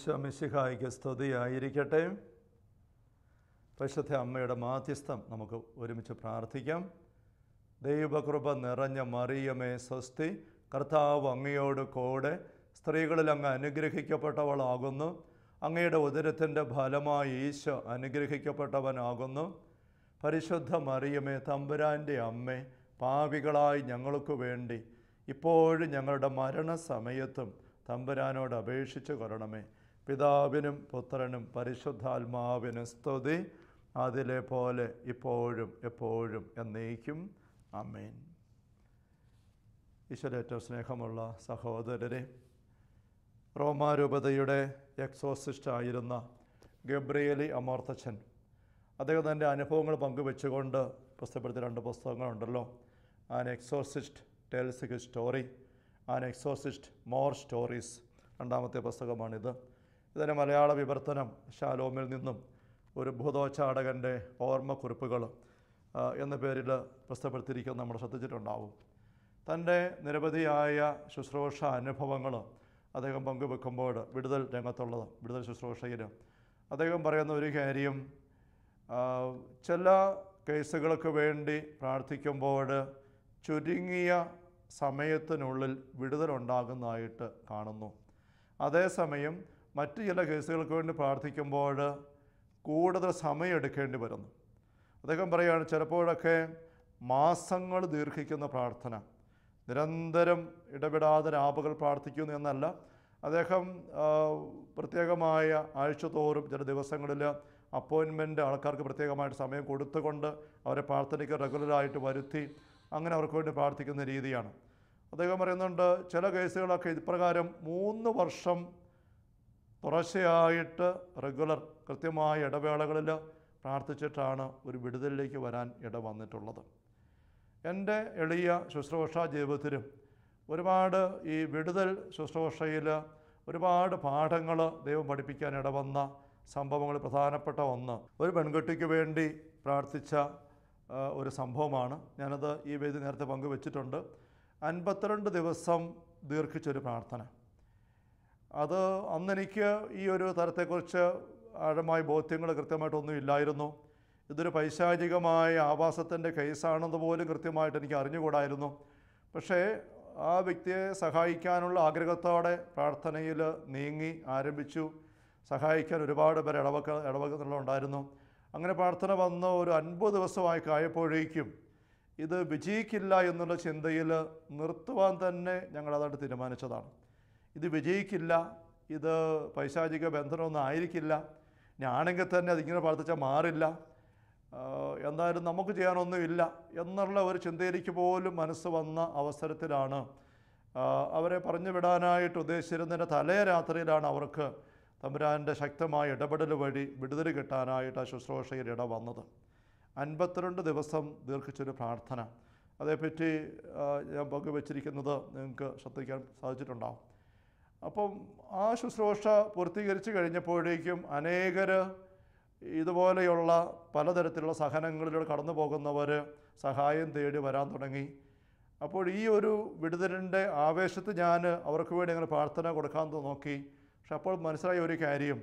ഈശോ മിശിഹായിക്ക് സ്തുതിയായിരിക്കട്ടെ പരിശുദ്ധ അമ്മയുടെ മാധ്യസ്ഥം നമുക്ക് ഒരുമിച്ച് പ്രാർത്ഥിക്കാം. ദൈവകൃപ നിറഞ്ഞ മറിയമേ സ്വസ്തി. കർത്താവ് അങ്ങയോട് കൂടെ സ്ത്രീകളിൽ അങ്ങ് അനുഗ്രഹിക്കപ്പെട്ടവളാകുന്നു. അങ്ങയുടെ ഉദരത്തിന്റെ ഫലമായി ഈശോ അനുഗ്രഹിക്കപ്പെട്ടവനാകുന്നു. പരിശുദ്ധ മറിയമേ തമ്പുരാന്റെ അമ്മേ പാപികളായി ഞങ്ങൾക്ക് വേണ്ടി ഇപ്പോഴും ഞങ്ങളുടെ മരണസമയത്തും തമ്പുരാനോട് അപേക്ഷിച്ച് കൊള്ളണമേ. പിതാവിനും പുത്രനും പരിശുദ്ധാത്മാവിനും സ്തുതി. അതിലെ പോലെ ഇപ്പോഴും എപ്പോഴും എന്നേക്കും. അമ്മേൻ ഈശ്വര ഏറ്റവും സ്നേഹമുള്ള സഹോദരരെ റോമാരൂപതയുടെ എക്സോസിസ്റ്റ് ആയിരുന്ന ഗബ്രിയലി അമോർത്തച്ഛൻ അദ്ദേഹം തന്റെ അനുഭവങ്ങൾ പങ്കുവെച്ചുകൊണ്ട് പുസ്തകപ്പെടുത്തിയ രണ്ട് പുസ്തകങ്ങളുണ്ടല്ലോ. An exorcist tells his story an exorcist more stories രണ്ടാമത്തെ പുസ്തകമാണിത്. ഇതിന്റെ മലയാള വിവർത്തനം ഷാലോമിൽ നിന്നും ഒരു ഭൂതോച്ചാടകന്റെ ഓർമ്മക്കുറിപ്പുകൾ എന്ന പേരിൽ പുസ്തകപ്പെടുത്തിയിരിക്കുന്നത് നമ്മൾ ശ്രദ്ധിച്ചിട്ടുണ്ടാവും. തന്റെ നിരവധിയായ ശുശ്രൂഷ അനുഭവങ്ങൾ അദ്ദേഹം പങ്കുവെക്കുമ്പോൾ വിടുതൽ രംഗത്തുള്ളത് വിടുതൽ ശുശ്രൂഷയിൽ. അദ്ദേഹം പറയുന്ന ഒരു കാര്യം ചില കേസുകൾക്ക് വേണ്ടി പ്രാർത്ഥിക്കുമ്പോൾ ചുരുങ്ങിയ സമയത്തിനുള്ളിൽ വിടുതലുണ്ടാകുന്നതായിട്ട് കാണുന്നു. അതേസമയം മറ്റ് ചില കേസുകൾക്ക് വേണ്ടി പ്രാർത്ഥിക്കുമ്പോൾ കൂടുതൽ സമയം എടുക്കേണ്ടി വരുന്നു. അദ്ദേഹം പറയുകയാണ് ചിലപ്പോഴൊക്കെ മാസങ്ങൾ ദീർഘിക്കുന്ന പ്രാർത്ഥന നിരന്തരം ഇടപെടാതെ രാപകൾ പ്രാർത്ഥിക്കുന്നു എന്നല്ല. അദ്ദേഹം പ്രത്യേകമായ ആഴ്ചതോറും ചില ദിവസങ്ങളിൽ അപ്പോയിൻമെന്റ് ആൾക്കാർക്ക് പ്രത്യേകമായിട്ട് സമയം കൊടുത്തുകൊണ്ട് അവരെ പ്രാർത്ഥനയ്ക്ക് റെഗുലറായിട്ട് വരുത്തി അങ്ങനെ അവർക്ക് വേണ്ടി പ്രാർത്ഥിക്കുന്ന രീതിയാണ്. അദ്ദേഹം പറയുന്നുണ്ട് ചില കേസുകളൊക്കെ ഇപ്രകാരം മൂന്ന് വർഷം തുടർച്ചയായിട്ട് റെഗുലർ കൃത്യമായ ഇടവേളകളിൽ പ്രാർത്ഥിച്ചിട്ടാണ് ഒരു വിടുതലിലേക്ക് വരാൻ ഇട വന്നിട്ടുള്ളത്. എന്റെ എളിയ ശുശ്രൂഷ ജീവിതത്തിലും ഒരുപാട് ഈ വിടുതൽ ശുശ്രൂഷയിൽ ഒരുപാട് പാഠങ്ങൾ ദൈവം പഠിപ്പിക്കാൻ ഇടവന്ന സംഭവങ്ങൾ പ്രധാനപ്പെട്ട ഒന്ന് ഒരു പെൺകുട്ടിക്ക് വേണ്ടി പ്രാർത്ഥിച്ച ഒരു സംഭവമാണ്. ഞാനത് ഈ വേദി നേരത്തെ പങ്കുവച്ചിട്ടുണ്ട്. അൻപത്തിരണ്ട് ദിവസം ദീർഘിച്ചൊരു പ്രാർത്ഥന. അത് അന്നെനിക്ക് ഈ ഒരു തരത്തെക്കുറിച്ച് ആഴമായ ബോധ്യങ്ങൾ കൃത്യമായിട്ടൊന്നും ഇല്ലായിരുന്നു. ഇതൊരു പൈശാചികമായ ആവാസത്തിന്റെ കേസാണെന്ന് പോലും കൃത്യമായിട്ട് എനിക്ക് അറിഞ്ഞുകൂടായിരുന്നു. പക്ഷേ ആ വ്യക്തിയെ സഹായിക്കാനുള്ള ആഗ്രഹത്തോടെ പ്രാർത്ഥനയിൽ നീങ്ങി ആരംഭിച്ചു. സഹായിക്കാൻ ഒരുപാട് പേർ ഇടവക്ക ഇടവക്കുന്നുണ്ടായിരുന്നു അങ്ങനെ പ്രാർത്ഥന വന്ന ഒരു അൻപത് ദിവസമായി കായപ്പോഴേക്കും ഇത് വിജയിക്കില്ല എന്നുള്ള ചിന്തയിൽ നിർത്തുവാൻ തന്നെ ഞങ്ങളതായിട്ട് തീരുമാനിച്ചതാണ്. ഇത് വിജയിക്കില്ല ഇത് പൈശാചിക ബന്ധനമൊന്നും ആയിരിക്കില്ല ഞാണെങ്കിൽ തന്നെ അതിങ്ങനെ പ്രാർത്ഥിച്ചാൽ മാറില്ല എന്തായാലും നമുക്ക് ചെയ്യാനൊന്നുമില്ല എന്നുള്ള ഒരു ചിന്തയിലേക്ക് പോലും മനസ്സ് വന്ന അവസരത്തിലാണ് അവരെ പറഞ്ഞു വിടാനായിട്ട് ഉദ്ദേശിച്ചിരുന്നതിന്റെ തലേ രാത്രിയിലാണ് അവർക്ക് തമ്പുരാന്റെ ശക്തമായ ഇടപെടൽ വഴി വിടുതൽ കിട്ടാനായിട്ട് ആ ശുശ്രൂഷയിൽ ഇട വന്നത്. അൻപത്തിരണ്ട് ദിവസം ദീർഘിച്ചൊരു പ്രാർത്ഥന. അതേപ്പറ്റി ഞാൻ പങ്കുവച്ചിരിക്കുന്നത് നിങ്ങൾക്ക് ശ്രദ്ധിക്കാൻ സാധിച്ചിട്ടുണ്ടാവും. അപ്പം ആ ശുശ്രൂഷ പൂർത്തീകരിച്ച് കഴിഞ്ഞപ്പോഴേക്കും അനേകർ ഇതുപോലെയുള്ള പലതരത്തിലുള്ള സഹനങ്ങളിലൂടെ കടന്നു പോകുന്നവർ സഹായം തേടി വരാൻ തുടങ്ങി. അപ്പോൾ ഈ ഒരു വിടുതലിന്റെ ആവേശത്ത് ഞാൻ അവർക്ക് വേണ്ടി അങ്ങനെ പ്രാർത്ഥന കൊടുക്കാൻ നോക്കി. പക്ഷെ അപ്പോൾ മനസ്സിലായ ഒരു കാര്യം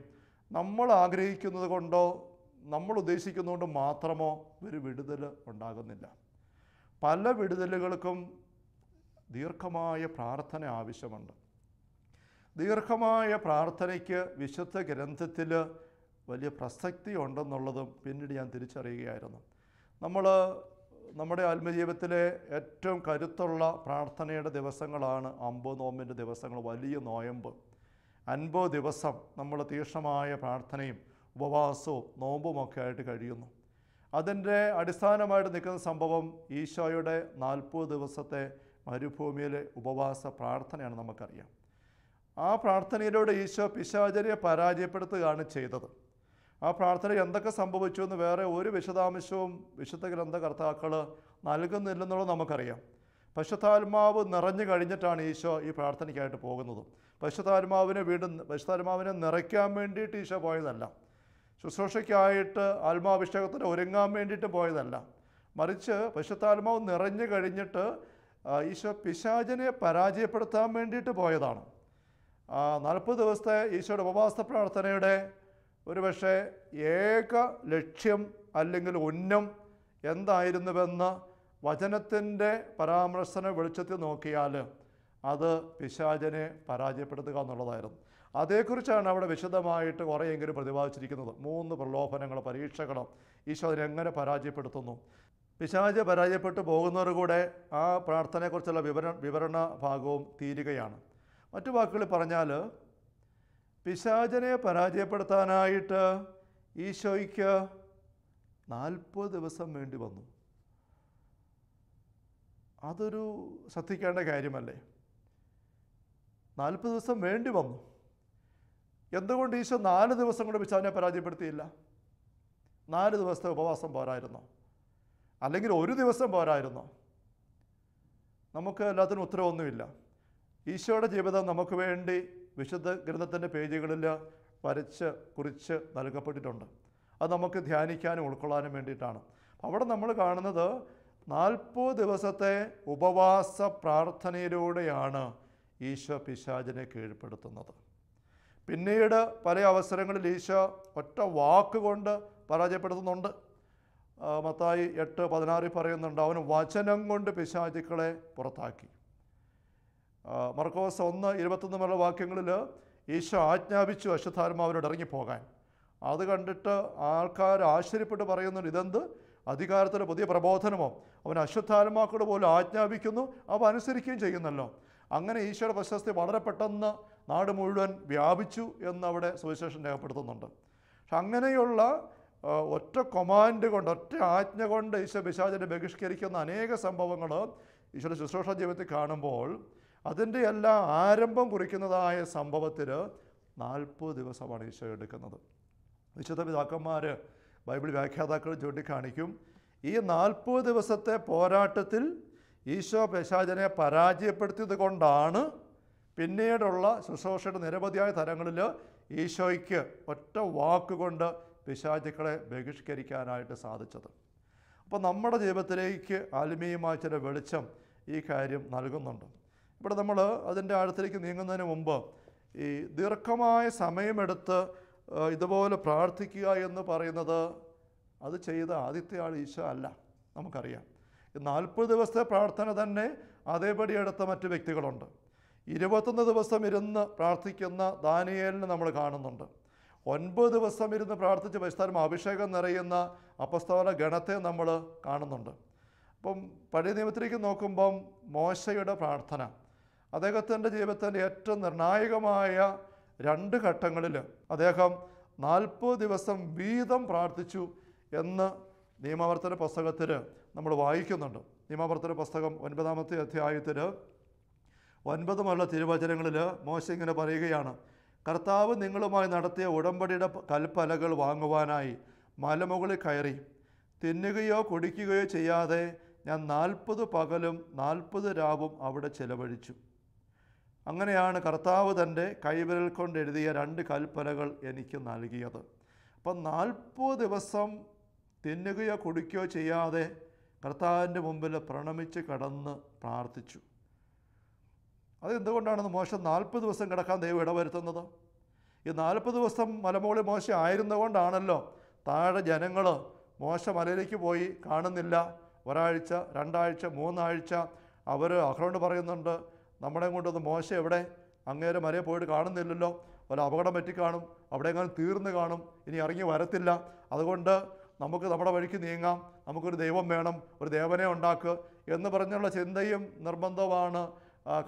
നമ്മൾ ആഗ്രഹിക്കുന്നത് കൊണ്ടോ നമ്മൾ ഉദ്ദേശിക്കുന്നതുകൊണ്ട് മാത്രമോ ഒരു വിടുതൽ ഉണ്ടാകുന്നില്ല. പല വിടുതലുകൾക്കും ദീർഘമായ പ്രാർത്ഥന ആവശ്യമുണ്ട്. ദീർഘമായ പ്രാർത്ഥനയ്ക്ക് വിശുദ്ധ ഗ്രന്ഥത്തിൽ വലിയ പ്രസക്തി ഉണ്ടെന്നുള്ളതും പിന്നീട് ഞാൻ തിരിച്ചറിയുകയായിരുന്നു. നമ്മൾ നമ്മുടെ ആത്മജീവിതത്തിലെ ഏറ്റവും കരുത്തുള്ള പ്രാർത്ഥനയുടെ ദിവസങ്ങളാണ് അമ്പോ നോമ്പിന്റെ ദിവസങ്ങൾ വലിയ നോയമ്പ്. അൻപത് ദിവസം നമ്മൾ തീക്ഷ്ണമായ പ്രാർത്ഥനയും ഉപവാസവും നോമ്പുമൊക്കെ ആയിട്ട് കഴിയുന്നു. അതിന്റെ അടിസ്ഥാനമായിട്ട് നിൽക്കുന്ന സംഭവം ഈശോയുടെ നാൽപ്പത് ദിവസത്തെ മരുഭൂമിയിലെ ഉപവാസ പ്രാർത്ഥനയാണ് നമുക്കറിയാം. ആ പ്രാർത്ഥനയിലൂടെ ഈശോ പിശാചരിയെ പരാജയപ്പെടുത്തുകയാണ് ചെയ്തത്. ആ പ്രാർത്ഥന എന്തൊക്കെ സംഭവിച്ചു എന്ന് വേറെ ഒരു വിശദാംശവും വിശുദ്ധ ഗ്രന്ഥകർത്താക്കൾ നൽകുന്നില്ലെന്നുള്ളത് നമുക്കറിയാം. പശുത്താത്മാവ് നിറഞ്ഞു കഴിഞ്ഞിട്ടാണ് ഈശോ ഈ പ്രാർത്ഥനയ്ക്കായിട്ട് പോകുന്നത്. പശുത്താത്മാവിനെ വീണ്ടും പശുത്താത്മാവിനെ നിറയ്ക്കാൻ വേണ്ടിയിട്ട് ഈശോ പോയതല്ല. ശുശ്രൂഷയ്ക്കായിട്ട് ആത്മാഭിഷേകത്തിന് ഒരുങ്ങാൻ വേണ്ടിയിട്ട് പോയതല്ല. മറിച്ച് പശുത്താത്മാവ് നിറഞ്ഞു കഴിഞ്ഞിട്ട് ഈശോ പിശാചനെ പരാജയപ്പെടുത്താൻ വേണ്ടിയിട്ട് പോയതാണ്. നാൽപ്പത് ദിവസത്തെ ഈശോയുടെ ഉപവാസ പ്രാർത്ഥനയുടെ ഒരുപക്ഷെ ഏക ലക്ഷ്യം അല്ലെങ്കിൽ ഉന്നം എന്തായിരുന്നുവെന്ന് വചനത്തിന്റെ പരാമർശന വെളിച്ചത്തിൽ നോക്കിയാൽ അത് പിശാചനെ പരാജയപ്പെടുത്തുക എന്നുള്ളതായിരുന്നു. അതേക്കുറിച്ചാണ് അവിടെ വിശദമായിട്ട് കുറേയെങ്കിലും പ്രതിപാദിച്ചിരിക്കുന്നത്. മൂന്ന് പ്രലോഭനങ്ങൾ പരീക്ഷകൾ ഈശോ അതിനെങ്ങനെ പരാജയപ്പെടുത്തുന്നു? പിശാച് പരാജയപ്പെട്ടു പോകുന്നവർ കൂടെ ആ പ്രാർത്ഥനയെക്കുറിച്ചുള്ള വിവര വിവരണ ഭാഗവും തീരുകയാണ്. മറ്റു വാക്കുകൾ പറഞ്ഞാൽ പിശാചനെ പരാജയപ്പെടുത്താനായിട്ട് ഈശോയ്ക്ക് നാൽപ്പത് ദിവസം വേണ്ടി വന്നു. അതൊരു ശ്രദ്ധിക്കേണ്ട കാര്യമല്ലേ? നാൽപ്പത് ദിവസം വേണ്ടി വന്നു. എന്തുകൊണ്ട് ഈശോ നാല് ദിവസം കൊണ്ട് പിശാചനെ പരാജയപ്പെടുത്തിയില്ല? നാല് ദിവസത്തെ ഉപവാസം പോരായിരുന്നോ? അല്ലെങ്കിൽ ഒരു ദിവസം പോരായിരുന്നോ? നമുക്ക് എല്ലാത്തിനും ഉത്തരവൊന്നുമില്ല. ഈശോയുടെ ജീവിതം നമുക്ക് വേണ്ടി വിശുദ്ധ ഗ്രന്ഥത്തിന്റെ പേജുകളിൽ വരച്ച് കുറിച്ച് നൽകപ്പെട്ടിട്ടുണ്ട്. അത് നമുക്ക് ധ്യാനിക്കാനും ഉൾക്കൊള്ളാനും വേണ്ടിയിട്ടാണ്. അവിടെ നമ്മൾ കാണുന്നത് നാൽപ്പത് ദിവസത്തെ ഉപവാസ പ്രാർത്ഥനയിലൂടെയാണ് ഈശോ പിശാചിനെ കീഴ്പ്പെടുത്തുന്നത്. പിന്നീട് പല അവസരങ്ങളിൽ ഈശോ ഒറ്റ വാക്കുകൊണ്ട് പരാജയപ്പെടുത്തുന്നുണ്ട്. മത്തായി എട്ട് പതിനാറിൽ പറയുന്നുണ്ട് അവന് വചനം കൊണ്ട് പിശാചുക്കളെ പുറത്താക്കി. മർക്കോസ് ഒന്ന് ഇരുപത്തൊന്ന് മുതലുള്ള വാക്യങ്ങളിൽ ഈശോ ആജ്ഞാപിച്ചു അശുദ്ധാത്മാവിനോട് ഇറങ്ങിപ്പോകാൻ. അത് കണ്ടിട്ട് ആൾക്കാർ ആശ്ചര്യപ്പെട്ട് പറയുന്നുണ്ട് ഇതെന്ത്? അധികാരത്തിന്റെ പുതിയ പ്രബോധനമോ? അവൻ അശ്വത്ഥാരന്മാക്കോട് പോലും ആജ്ഞാപിക്കുന്നു അവ അനുസരിക്കുകയും ചെയ്യുന്നല്ലോ. അങ്ങനെ ഈശോയുടെ പ്രശസ്തി വളരെ പെട്ടെന്ന് നാട് മുഴുവൻ വ്യാപിച്ചു എന്നവിടെ സുവിശേഷം രേഖപ്പെടുത്തുന്നുണ്ട്. പക്ഷെ അങ്ങനെയുള്ള ഒറ്റ കൊമാൻഡ് കൊണ്ട് ഒറ്റ ആജ്ഞ കൊണ്ട് ഈശോ പിശാചിനെ ബഹിഷ്കരിക്കുന്ന അനേക സംഭവങ്ങൾ ഈശോയുടെ ശുശ്രൂഷ ജീവിതത്തിൽ കാണുമ്പോൾ അതിന്റെ എല്ലാം ആരംഭം കുറിക്കുന്നതായ സംഭവത്തിൽ നാൽപ്പത് ദിവസമാണ് ഈശോ എടുക്കുന്നത്. വിശുദ്ധ പിതാക്കന്മാർ ബൈബിൾ വ്യാഖ്യാതാക്കൾ ചൂണ്ടിക്കാണിക്കും ഈ നാൽപ്പത് ദിവസത്തെ പോരാട്ടത്തിൽ ഈശോ പേശാചനെ പരാജയപ്പെടുത്തിയത് കൊണ്ടാണ് പിന്നീടുള്ള ശുശ്രൂഷയുടെ നിരവധിയായ തരങ്ങളിൽ ഈശോയ്ക്ക് ഒറ്റ വാക്കുകൊണ്ട് പിശാചുക്കളെ ബഹിഷ്കരിക്കാനായിട്ട് സാധിച്ചത്. അപ്പോൾ നമ്മുടെ ജീവിതത്തിലേക്ക് ആത്മീയമായ ചില വെളിച്ചം ഈ കാര്യം നൽകുന്നുണ്ട്. ഇവിടെ നമ്മൾ അതിന്റെ ആഴത്തിലേക്ക് നീങ്ങുന്നതിന് മുമ്പ് ഈ ദീർഘമായ സമയമെടുത്ത് ഇതുപോലെ പ്രാർത്ഥിക്കുക എന്ന് പറയുന്നത് അത് ചെയ്ത ആദ്യത്തെ ആൾ ഈശോ അല്ല നമുക്കറിയാം. നാൽപ്പത് ദിവസത്തെ പ്രാർത്ഥന തന്നെ അതേപടി എടുത്ത മറ്റ് വ്യക്തികളുണ്ട്. ഇരുപത്തൊന്ന് ദിവസം ഇരുന്ന് പ്രാർത്ഥിക്കുന്ന ദാനിയേലിനെ നമ്മൾ കാണുന്നുണ്ട്. ഒൻപത് ദിവസം ഇരുന്ന് പ്രാർത്ഥിച്ച് പരിസ്ഥാനം അഭിഷേകം നിറയുന്ന അപസ്തോല ഗണത്തെ നമ്മൾ കാണുന്നുണ്ട്. അപ്പം പഴയ നിയമത്തിലേക്ക് നോക്കുമ്പം മോശയുടെ പ്രാർത്ഥന അദ്ദേഹത്തിന്റെ ജീവിതത്തിന്റെ ഏറ്റവും നിർണായകമായ രണ്ട് ഘട്ടങ്ങളിൽ അദ്ദേഹം നാൽപ്പത് ദിവസം വീതം പ്രാർത്ഥിച്ചു എന്ന് നിയമാവർത്തന പുസ്തകത്തിൽ നമ്മൾ വായിക്കുന്നുണ്ട്. നിയമാവർത്തന പുസ്തകം ഒൻപതാമത്തെ അധ്യായത്തിൽ ഒൻപത് മുതലുള്ള തിരുവചനങ്ങളിൽ മോശ ഇങ്ങനെ പറയുകയാണ് കർത്താവ് നിങ്ങളുമായി നടത്തിയ ഉടമ്പടിയുടെ കൽപ്പലകൾ വാങ്ങുവാനായി മലമുകളിൽ കയറി തിന്നുകയോ കുടിക്കുകയോ ചെയ്യാതെ ഞാൻ നാൽപ്പത് പകലും നാൽപ്പത് രാവും അവിടെ ചെലവഴിച്ചു. അങ്ങനെയാണ് കർത്താവ് തന്റെ കൈവിരൽ കൊണ്ട് എഴുതിയ രണ്ട് കൽപ്പനകൾ എനിക്ക് നൽകിയത്. അപ്പം നാൽപ്പത് ദിവസം തിന്നുകയോ കുടിക്കുകയോ ചെയ്യാതെ കർത്താവിന്റെ മുമ്പിൽ പ്രണമിച്ച് കടന്ന് പ്രാർത്ഥിച്ചു. അത് എന്തുകൊണ്ടാണെന്ന് മോശം നാൽപ്പത് ദിവസം കിടക്കാൻ ദൈവം ഇടവരുത്തുന്നത്? ഈ നാൽപ്പത് ദിവസം മലമുകളിൽ മോശം ആയിരുന്നുകൊണ്ടാണല്ലോ താഴെ ജനങ്ങൾ മോശ മലയിലേക്ക് പോയി കാണുന്നില്ല. ഒരാഴ്ച രണ്ടാഴ്ച മൂന്നാഴ്ച അവർ അഹ്റോണ്ട് പറയുന്നുണ്ട് നമ്മളെ കൊണ്ടൊന്ന് മോശം എവിടെ? അങ്ങേരെ മരയെ പോയിട്ട് കാണുന്നില്ലല്ലോ. വല്ല അപകടം പറ്റി കാണും. അവിടെ എങ്ങനെ തീർന്ന് കാണും. ഇനി ഇറങ്ങി വരത്തില്ല. അതുകൊണ്ട് നമുക്ക് നമ്മുടെ വഴിക്ക് നീങ്ങാം. നമുക്കൊരു ദൈവം വേണം. ഒരു ദേവനെ ഉണ്ടാക്കുക എന്ന് പറഞ്ഞുള്ള ചിന്തയും നിർബന്ധമാണ്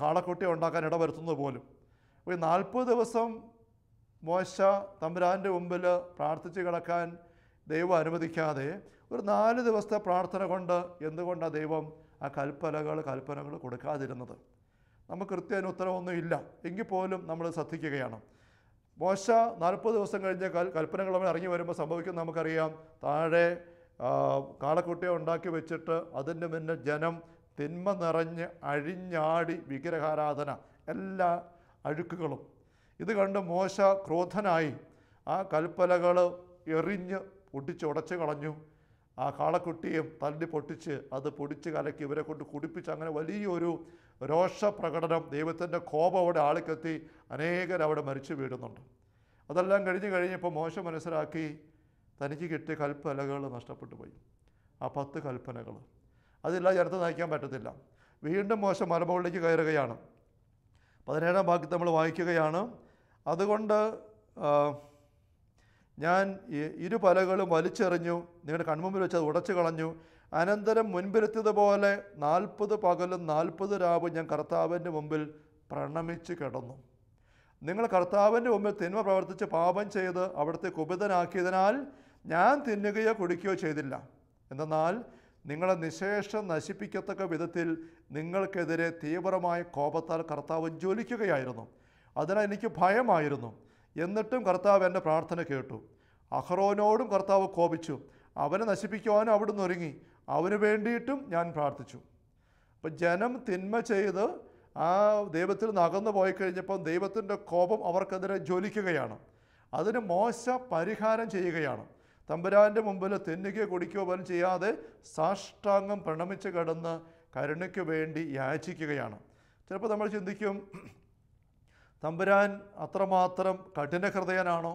കാളക്കുട്ടിയെ ഉണ്ടാക്കാൻ ഇടവരുത്തുന്നത് പോലും. അപ്പോൾ ഈ നാൽപ്പത് ദിവസം മോശ തമ്പുരാന്റെ മുമ്പിൽ പ്രാർത്ഥിച്ച് കിടക്കാൻ ദൈവം അനുവദിക്കാതെ ഒരു നാല് ദിവസത്തെ പ്രാർത്ഥന കൊണ്ട് എന്തുകൊണ്ടാണ് ദൈവം ആ കൽപ്പനകൾ കൽപ്പനകൾ കൊടുക്കാതിരുന്നത്? നമുക്ക് കൃത്യമായ ഉത്തരവൊന്നും ഇല്ല. എങ്കിൽ പോലും നമ്മൾ ശ്രദ്ധിക്കുകയാണ്. മോശ നാൽപ്പത് ദിവസം കഴിഞ്ഞ് കൽ കൽപ്പനകൾ അവൻ ഇറങ്ങി വരുമ്പോൾ സംഭവിക്കുന്നത് നമുക്കറിയാം. താഴെ കാളക്കുട്ടിയെ ഉണ്ടാക്കി വെച്ചിട്ട് അതിന്റെ മുന്നിൽ ജനം തിന്മ നിറഞ്ഞ് അഴിഞ്ഞാടി വിഗ്രഹാരാധന. എല്ലാ അഴുക്കുകളും. ഇത് കണ്ട് മോശ ക്രോധനായി. ആ കൽപ്പലകൾ എറിഞ്ഞ് പൊട്ടിച്ചുടച്ച് കളഞ്ഞു. ആ കാളക്കുട്ടിയെ തല്ലി പൊട്ടിച്ച് അത് പൊടിച്ച് കലക്കി ഇവരെ കൊണ്ട് കുടിപ്പിച്ച് അങ്ങനെ വലിയൊരു രോഷപ്രകടനം ദൈവത്തിന്റെ കോപം അവിടെ ആളിക്കെത്തി അനേകർ അവിടെ മരിച്ചു വീഴുന്നുണ്ട്. അതെല്ലാം കഴിഞ്ഞ് കഴിഞ്ഞപ്പോൾ മോശം മനസ്സിലാക്കി തനിക്ക് കിട്ടിയ കൽപ്പനകൾ നഷ്ടപ്പെട്ടു പോയി. ആ പത്ത് കൽപ്പനകൾ. അതില്ല ചേർത്ത് നയിക്കാൻ പറ്റത്തില്ല. വീണ്ടും മോശം മലമുകളിലേക്ക് കയറുകയാണ്. പതിനേഴാം ഭാഗത്ത് നമ്മൾ വായിക്കുകയാണ്. അതുകൊണ്ട് ഞാൻ ഇരു പലകളും വലിച്ചെറിഞ്ഞു നിങ്ങളുടെ കൺമുമ്പിൽ വെച്ച് അത് ഉടച്ചു കളഞ്ഞു. അനന്തരം മുൻപിലെത്തിയതുപോലെ നാൽപ്പത് പകലും നാൽപ്പത് രാവും ഞാൻ കർത്താവിന്റെ മുമ്പിൽ പ്രണമിച്ച് കിടന്നു. നിങ്ങൾ കർത്താവിന്റെ മുമ്പിൽ തിന്മ പ്രവർത്തിച്ച് പാപം ചെയ്ത് അവിടുത്തെ കുപിതനാക്കിയതിനാൽ ഞാൻ തിന്നുകയോ കുടിക്കുകയോ ചെയ്തില്ല. എന്നാൽ നിങ്ങളെ നിശേഷം നശിപ്പിക്കത്തക്ക വിധത്തിൽ നിങ്ങൾക്കെതിരെ തീവ്രമായ കോപത്താൽ കർത്താവ് ജ്വലിക്കുകയായിരുന്നു. അതിനാൽ എനിക്ക് ഭയമായിരുന്നു. എന്നിട്ടും കർത്താവ് എന്റെ പ്രാർത്ഥന കേട്ടു. അഹ്റോനോടും കർത്താവ് കോപിച്ചു. അവനെ നശിപ്പിക്കുവാനും അവിടുന്ന് ഒരുങ്ങി. അവന് വേണ്ടിയിട്ടും ഞാൻ പ്രാർത്ഥിച്ചു. അപ്പം ജനം തിന്മ ചെയ്ത് ആ ദൈവത്തിൽ നിന്ന് അകന്നു പോയി കഴിഞ്ഞപ്പോൾ ദൈവത്തിന്റെ കോപം അവർക്കെതിരെ ജ്വലിക്കുകയാണ്. അതിന് മോശ പരിഹാരം ചെയ്യുകയാണ്. തമ്പുരാന്റെ മുമ്പിൽ തിന്നുകയോ കുടിക്കുകയോ പോലും ചെയ്യാതെ സാഷ്ടാംഗം പ്രണമിച്ച് കിടന്ന് കരുണയ്ക്ക് വേണ്ടി യാചിക്കുകയാണ്. ചിലപ്പോൾ നമ്മൾ ചിന്തിക്കും തമ്പുരാൻ അത്രമാത്രം കഠിന ഹൃദയനാണോ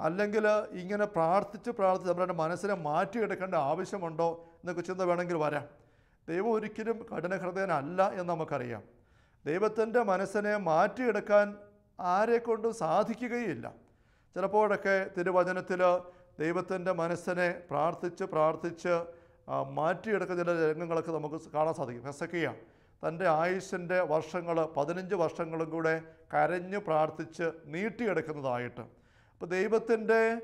അല്ലെങ്കിൽ ഇങ്ങനെ പ്രാർത്ഥിച്ച് പ്രാർത്ഥിച്ച് തമ്പുരാന്റെ മനസ്സിനെ മാറ്റിയെടുക്കേണ്ട ആവശ്യമുണ്ടോ എന്നൊക്കെ ചിന്ത വേണമെങ്കിൽ വരാം. ദൈവം ഒരിക്കലും കഠിന ഹൃദയനല്ല എന്ന് നമുക്കറിയാം. ദൈവത്തിന്റെ മനസ്സിനെ മാറ്റിയെടുക്കാൻ ആരെക്കൊണ്ടും സാധിക്കുകയില്ല. ചിലപ്പോഴൊക്കെ തിരുവചനത്തിൽ ദൈവത്തിന്റെ മനസ്സിനെ പ്രാർത്ഥിച്ച് പ്രാർത്ഥിച്ച് മാറ്റിയെടുക്കുന്ന ചില രംഗങ്ങളൊക്കെ നമുക്ക് കാണാൻ സാധിക്കും. ഹെസക്കിയ തന്റെ ആയുസ്സിന്റെ വർഷങ്ങൾ പതിനഞ്ച് വർഷങ്ങളും കൂടെ കരഞ്ഞ് പ്രാർത്ഥിച്ച് നീട്ടിയെടുക്കുന്നതായിട്ട്. അപ്പോൾ ദൈവത്തിന്റെ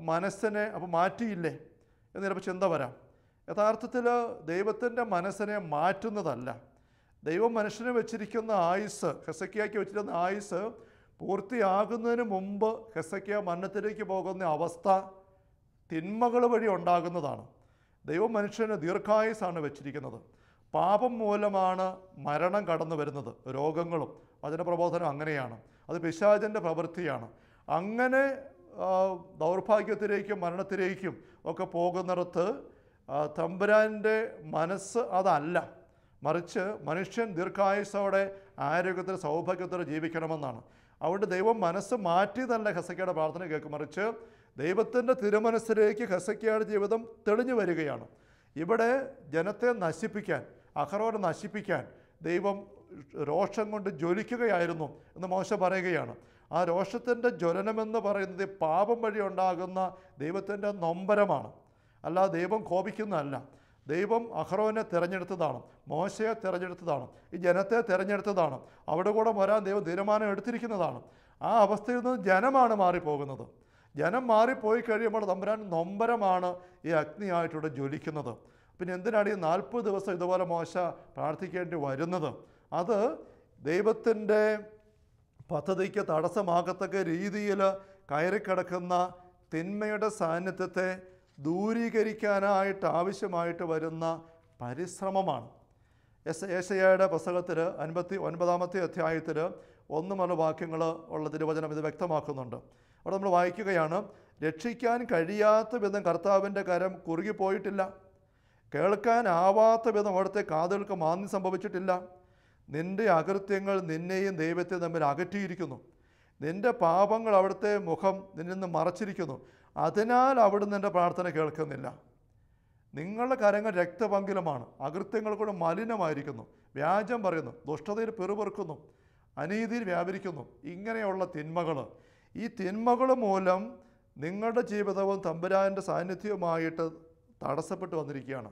മനസ്സിനെ അപ്പോൾ മാറ്റിയില്ലേ? എന്ന് ചിലപ്പോൾ ചിന്ത വരാം. യഥാർത്ഥത്തിൽ ദൈവത്തിന്റെ മനസ്സിനെ മാറ്റുന്നതല്ല. ദൈവം മനുഷ്യന് വെച്ചിരിക്കുന്ന ആയുസ് ഹെസക്കിയാക്കി വെച്ചിരുന്ന ആയുസ് പൂർത്തിയാകുന്നതിന് മുമ്പ് ഹെസക്കിയ മരണത്തിലേക്ക് പോകുന്ന അവസ്ഥ തിന്മകൾ വഴി ഉണ്ടാകുന്നതാണ്. ദൈവം മനുഷ്യന് ദീർഘായുസാണ് വെച്ചിരിക്കുന്നത്. പാപം മൂലമാണ് മരണം കടന്നു വരുന്നത്. രോഗങ്ങളും വചനപ്രബോധനം അങ്ങനെയാണ്. അത് പിശാചന്റെ പ്രവൃത്തിയാണ്. അങ്ങനെ ദൗർഭാഗ്യത്തിലേക്കും മരണത്തിലേക്കും ഒക്കെ പോകുന്നിടത്ത് തമ്പുരാന്റെ മനസ്സ് അതല്ല. മറിച്ച് മനുഷ്യൻ ദീർഘായുസോടെ ആരോഗ്യത്തിൽ സൗഭാഗ്യത്തോടെ ജീവിക്കണമെന്നാണ്. അതുകൊണ്ട് ദൈവം മനസ്സ് മാറ്റിയതല്ല ഹെസക്കയുടെ പ്രാർത്ഥന കേൾക്കും മറിച്ച് ദൈവത്തിന്റെ തിരുമനസ്സിലേക്ക് ഹെസക്കയുടെ ജീവിതം തെളിഞ്ഞു വരികയാണ്. ഇവിടെ ജനത്തെ നശിപ്പിക്കാൻ അഹറോനെ നശിപ്പിക്കാൻ ദൈവം രോഷം കൊണ്ട് ജ്വലിക്കുകയായിരുന്നു എന്ന് മോശ പറയുകയാണ്. ആ രോഷത്തിന്റെ ജ്വലനമെന്ന് പറയുന്നത് പാപം വഴി ഉണ്ടാകുന്ന ദൈവത്തിന്റെ നൊമ്പരമാണ്. അല്ല ദൈവം കോപിക്കുന്നതല്ല. ദൈവം അഹ്റോനെ തിരഞ്ഞെടുത്തതാണ്. മോശയെ തിരഞ്ഞെടുത്തതാണ്. ഈ ജനത്തെ തിരഞ്ഞെടുത്തതാണ്. അവിടെ കൂടെ വരാൻ ദൈവം തീരുമാനം എടുത്തിരിക്കുന്നതാണ്. ആ അവസ്ഥയിൽ നിന്ന് ജനമാണ് മാറിപ്പോകുന്നത്. ജനം മാറിപ്പോയി കഴിയുമ്പോൾ തമ്പുരാൻ നൊമ്പരമാണ് ഈ അഗ്നിയായിട്ടിവിടെ ജ്വലിക്കുന്നത്. പിന്നെ എന്തിനാണ് ഈ നാൽപ്പത് ദിവസം ഇതുപോലെ മോശ പ്രാർത്ഥിക്കേണ്ടി വരുന്നത്? അത് ദൈവത്തിന്റെ പദ്ധതിക്ക് തടസ്സമാകത്തക്ക രീതിയിൽ കയറിക്കിടക്കുന്ന തിന്മയുടെ സാന്നിധ്യത്തെ ദൂരീകരിക്കാനായിട്ട് ആവശ്യമായിട്ട് വരുന്ന പരിശ്രമമാണ്. എസ് ഏശയുടെ പുസ്തകത്തിൽ അൻപത്തി ഒൻപതാമത്തെ അധ്യായത്തിൽ ഒന്ന് മുതൽ വാക്യങ്ങൾ ഉള്ള തിരുവചനം ഇത് വ്യക്തമാക്കുന്നുണ്ട്. അവിടെ നമ്മൾ വായിക്കുകയാണ് രക്ഷിക്കാൻ കഴിയാത്ത വിധം കർത്താവിന്റെ കരം കുറുകിപ്പോയിട്ടില്ല കേൾക്കാനാവാത്ത വിധം അവിടുത്തെ കാതുകൾക്ക് മാന്യം സംഭവിച്ചിട്ടില്ല. നിന്റെ അകൃത്യങ്ങൾ നിന്നെയും ദൈവത്തെ തമ്മിൽ അകറ്റിയിരിക്കുന്നു. നിന്റെ പാപങ്ങൾ അവിടുത്തെ മുഖം നിന്നിൽ നിന്ന് മറച്ചിരിക്കുന്നു. അതിനാൽ അവിടുന്ന് എന്റെ പ്രാർത്ഥന കേൾക്കുന്നില്ല. നിങ്ങളുടെ കരങ്ങൾ രക്തപങ്കിലമാണ്. അകൃത്യങ്ങൾ കൂടെ മലിനമായിരിക്കുന്നു. വ്യാജം പറയുന്നു. ദുഷ്ടതയിൽ പെറുപെറുക്കുന്നു. അനീതിയിൽ വ്യാപരിക്കുന്നു. ഇങ്ങനെയുള്ള തിന്മകൾ. ഈ തിന്മകൾ മൂലം നിങ്ങളുടെ ജീവിതവും തമ്പുരാന്റെ സാന്നിധ്യവുമായിട്ട് തടസ്സപ്പെട്ട് വന്നിരിക്കുകയാണ്.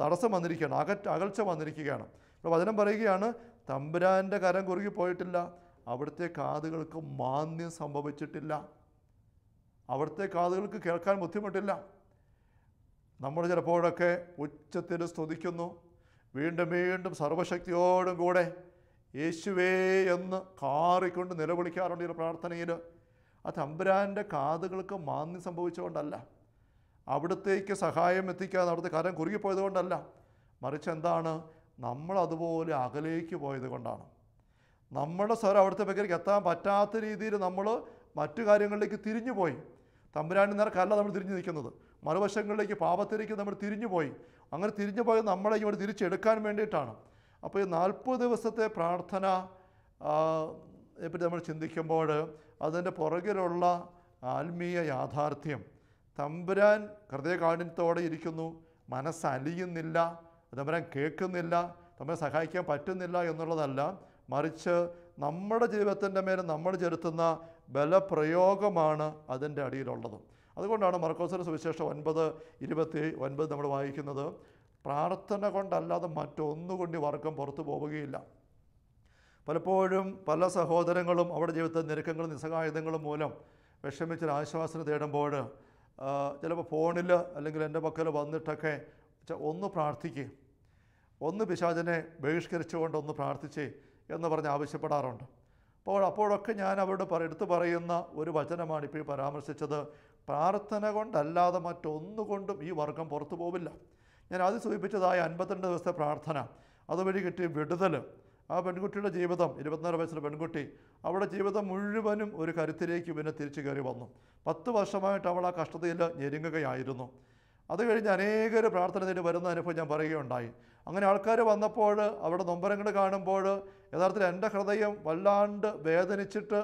തടസ്സം വന്നിരിക്കുകയാണ് അകറ്റ അകൽച്ച വന്നിരിക്കുകയാണ്. ഇവിടെ വചനം പറയുകയാണ് തമ്പുരാന്റെ കരം കുറുകി പോയിട്ടില്ല അവിടുത്തെ കാതുകൾക്ക് മാന്യം സംഭവിച്ചിട്ടില്ല അവിടുത്തെ കാതുകൾക്ക് കേൾക്കാൻ ബുദ്ധിമുട്ടില്ല. നമ്മൾ ചിലപ്പോഴൊക്കെ ഉച്ചത്തിൽ സ്തുതിക്കുന്നു വീണ്ടും വീണ്ടും സർവശക്തിയോടും കൂടെ യേശുവേ എന്ന് കാറിക്കൊണ്ട് നിലവിളിക്കാറുണ്ട് ഈ പ്രാർത്ഥനയിൽ. ആ തമ്പുരാന്റെ കാതുകൾക്ക് മാന്യം സംഭവിച്ചുകൊണ്ടല്ല. അവിടത്തേക്ക് സഹായം എത്തിക്കാതെ അവിടുത്തെ കരം കുറുകിപ്പോയത് കൊണ്ടല്ല മറിച്ച് എന്താണ്? നമ്മൾ അതുപോലെ അകലേക്ക് പോയത് കൊണ്ടാണ്. നമ്മുടെ സ്വരം അവിടുത്തെ പക്കലേക്ക് എത്താൻ പറ്റാത്ത രീതിയിൽ നമ്മൾ മറ്റു കാര്യങ്ങളിലേക്ക് തിരിഞ്ഞു പോയി. തമ്പുരാന്റെ നേർക്കല്ല നമ്മൾ തിരിഞ്ഞു നിൽക്കുന്നത്. മറുവശങ്ങളിലേക്ക് പാപത്തിലേക്ക് നമ്മൾ തിരിഞ്ഞു പോയി. അങ്ങനെ തിരിഞ്ഞു പോയത് നമ്മളെ ഇവിടെ തിരിച്ചെടുക്കാൻ വേണ്ടിയിട്ടാണ്. അപ്പോൾ ഈ നാൽപ്പത് ദിവസത്തെ പ്രാർത്ഥന എപ്പറ്റി നമ്മൾ ചിന്തിക്കുമ്പോൾ അതിന്റെ പുറകിലുള്ള ആത്മീയ യാഥാർത്ഥ്യം തമ്പുരാൻ ഹൃദയകാഠിന്യത്തോടെ ഇരിക്കുന്നു. മനസ്സലിയുന്നില്ല. തമ്പുരാൻ കേൾക്കുന്നില്ല. തമ്പുരാൻ സഹായിക്കാൻ പറ്റുന്നില്ല എന്നുള്ളതല്ല. മറിച്ച് നമ്മുടെ ജീവിതത്തിന്റെ മേൽ നമ്മൾ ചെലുത്തുന്ന ബലപ്രയോഗമാണ് അതിന്റെ അടിയിലുള്ളത്. അതുകൊണ്ടാണ് മർക്കോസിന് സുവിശേഷം ഒൻപത് ഇരുപത്തി ഒൻപത് നമ്മൾ വായിക്കുന്നത്. പ്രാർത്ഥന കൊണ്ടല്ലാതെ മറ്റൊന്നുകൊണ്ട് വർഗം പുറത്തു പോവുകയില്ല. പലപ്പോഴും പല സഹോദരങ്ങളും അവരുടെ ജീവിതത്തിൽ ഞെരുക്കങ്ങളും നിസ്സഹായതകളും മൂലം വിഷമിച്ചൊരു ആശ്വാസനം തേടുമ്പോൾ ചിലപ്പോൾ ഫോണിൽ അല്ലെങ്കിൽ എന്റെ പക്കൽ വന്നിട്ടൊക്കെ ഒന്ന് പ്രാർത്ഥിക്കുക ഒന്ന് പിശാചനെ ബഹിഷ്കരിച്ചുകൊണ്ട് ഒന്ന് പ്രാർത്ഥിച്ച് എന്ന് പറഞ്ഞ് ആവശ്യപ്പെടാറുണ്ട്. അപ്പോൾ അപ്പോഴൊക്കെ ഞാൻ അവരോട് പറ എടുത്തു പറയുന്ന ഒരു വചനമാണ് ഇപ്പോൾ പരാമർശിച്ചത്. പ്രാർത്ഥന കൊണ്ടല്ലാതെ മറ്റൊന്നുകൊണ്ടും ഈ വർഗം പുറത്തു പോവില്ല. ഞാൻ ആദ്യം സൂചിപ്പിച്ചതായ അൻപത്തിരണ്ട് ദിവസത്തെ പ്രാർത്ഥന അതുവഴി കിട്ടിയ വിടുതൽ ആ പെൺകുട്ടിയുടെ ജീവിതം ഇരുപത്തിനാല് വയസ്സിലെ പെൺകുട്ടി അവളുടെ ജീവിതം മുഴുവനും ഒരു കരുത്തിലേക്ക് പിന്നെ തിരിച്ചു കയറി വന്നു. പത്ത് വർഷമായിട്ട് അവൾ ആ കഷ്ടതയിൽ ഞെരുങ്ങുകയായിരുന്നു. അത് കഴിഞ്ഞ് അനേകർ പ്രാർത്ഥന തേടി വരുന്ന അനുഭവം ഞാൻ പറയുകയുണ്ടായി. അങ്ങനെ ആൾക്കാർ വന്നപ്പോൾ അവിടെ നൊമ്പരങ്ങൾ കാണുമ്പോൾ യഥാർത്ഥത്തിൽ എന്റെ ഹൃദയം വല്ലാണ്ട് വേദനിച്ചിട്ട്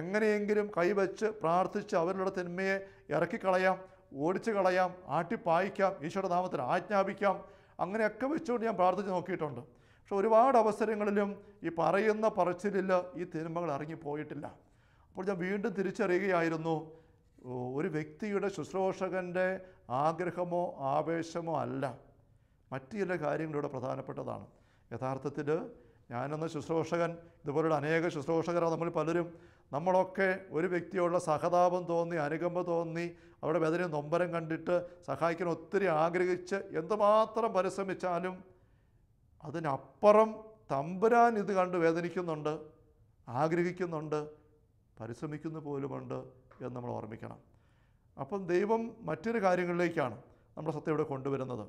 എങ്ങനെയെങ്കിലും കൈവച്ച് പ്രാർത്ഥിച്ച് അവരുടെ തിന്മയെ ഇറക്കിക്കളയാം ഓടിച്ചു കളയാം ആട്ടിപ്പായിക്കാം ഈശോയുടെ നാമത്തിൽ ആജ്ഞാപിക്കാം അങ്ങനെയൊക്കെ വെച്ചുകൊണ്ട് ഞാൻ പ്രാർത്ഥിച്ച് നോക്കിയിട്ടുണ്ട്. പക്ഷെ ഒരുപാട് അവസരങ്ങളിലും ഈ പറയുന്ന പറച്ചിലിൽ ഈ തിന്മകൾ ഇറങ്ങിപ്പോയിട്ടില്ല. അപ്പോൾ ഞാൻ വീണ്ടും തിരിച്ചറിയുകയായിരുന്നു ഒരു വ്യക്തിയുടെ ശുശ്രൂഷകന്റെ ആഗ്രഹമോ ആവേശമോ അല്ല. മറ്റു ചില കാര്യങ്ങളിവിടെ പ്രധാനപ്പെട്ടതാണ്. യഥാർത്ഥത്തിൽ ഞാനെന്ന ശുശ്രൂഷകൻ ഇതുപോലുള്ള അനേക ശുശ്രൂഷകരാണ് നമ്മൾ പലരും. നമ്മളൊക്കെ ഒരു വ്യക്തിയോടുള്ള സഹതാപം തോന്നി അനുകമ്പ തോന്നി അവിടെ വേദന നൊമ്പരം കണ്ടിട്ട് സഹായിക്കാൻ ഒത്തിരി ആഗ്രഹിച്ച് എന്തുമാത്രം പരിശ്രമിച്ചാലും അതിനപ്പുറം തമ്പുരാൻ ഇത് കണ്ട് വേദനിക്കുന്നുണ്ട് ആഗ്രഹിക്കുന്നുണ്ട് പരിശ്രമിക്കുന്നു പോലുമുണ്ട് എന്ന് നമ്മൾ ഓർമ്മിക്കണം. അപ്പം ദൈവം മറ്റൊരു കാര്യങ്ങളിലേക്കാണ് നമ്മുടെ സത്യം ഇവിടെ കൊണ്ടുവരുന്നത്.